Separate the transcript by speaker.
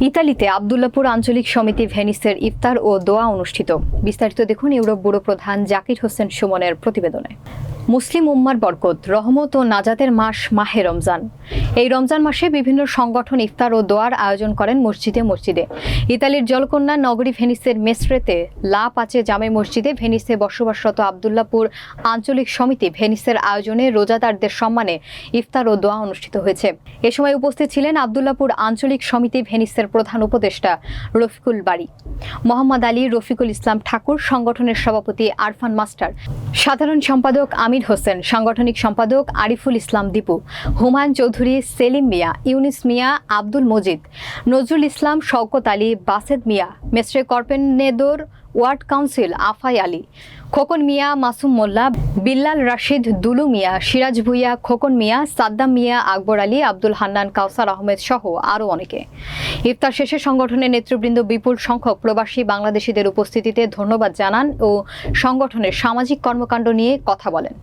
Speaker 1: ইতালিতে আবদুল্লাপুর আঞ্চলিক সমিতি ভেনিসের ইফতার ও দোয়া অনুষ্ঠিত। বিস্তারিত দেখুন ইউরোপ ব্যুরো প্রধান জাকির হোসেন সুমনের প্রতিবেদনে। মুসলিম উম্মার বরকত, রহমত ও নাজাতের মাস মাহে রমজান। এই রমজান মাসে বিভিন্ন সংগঠন ইফতার ও দোয়ার আয়োজন করেন মসজিদে মসজিদে। ইতালির জলকন্যা নগরী ভেনিসের মেসরেতে লা পাচে জামে মসজিদে ভেনিসে বসবাসরত আবদুল্লাপুর আঞ্চলিক সমিতি ভেনিসের আয়োজনে রোজাদারদের সম্মানে ইফতার ও দোয়া অনুষ্ঠিত হয়েছে। এ সময় উপস্থিত ছিলেন আবদুল্লাপুর আঞ্চলিক সমিতি ভেনিসের প্রধান উপদেষ্টা রফিকুল বাড়ি মোহাম্মদ আলী রফিকুল ইসলাম ঠাকুর সংগঠনের সভাপতি আরফান মাস্টার। সাধারণ সম্পাদক আমির হোসেন, সাংগঠনিক সম্পাদক আরিফুল ইসলাম দীপু, হুমায়ুন চৌধুরী, সেলিম মিয়া, ইউনিস মিয়া, আব্দুল মজিদ, নজরুল ইসলাম, শওকত আলী, বাসেদ মিয়া, মেসরে কর্পেনেদোর, ওয়ার্ড কাউন্সিল, আফাই আলী, খোকন মিয়া, মাসুম মোল্লা, বিল্লাল রাশিদ, দুলু মিয়া, সিরাজ ভুইয়া, খোকন মিয়া, সাদ্দাম মিয়া, আকবর আলী, আব্দুল হান্নান, কাউসার আহমেদ সহ আরও অনেকে। ইফতার শেষে সংগঠনের নেতৃবৃন্দ বিপুল সংখ্যক প্রবাসী বাংলাদেশিদের উপস্থিতিতে ধন্যবাদ জানান ও সংগঠনের সামাজিক কর্মকাণ্ড নিয়ে কথা বলেন।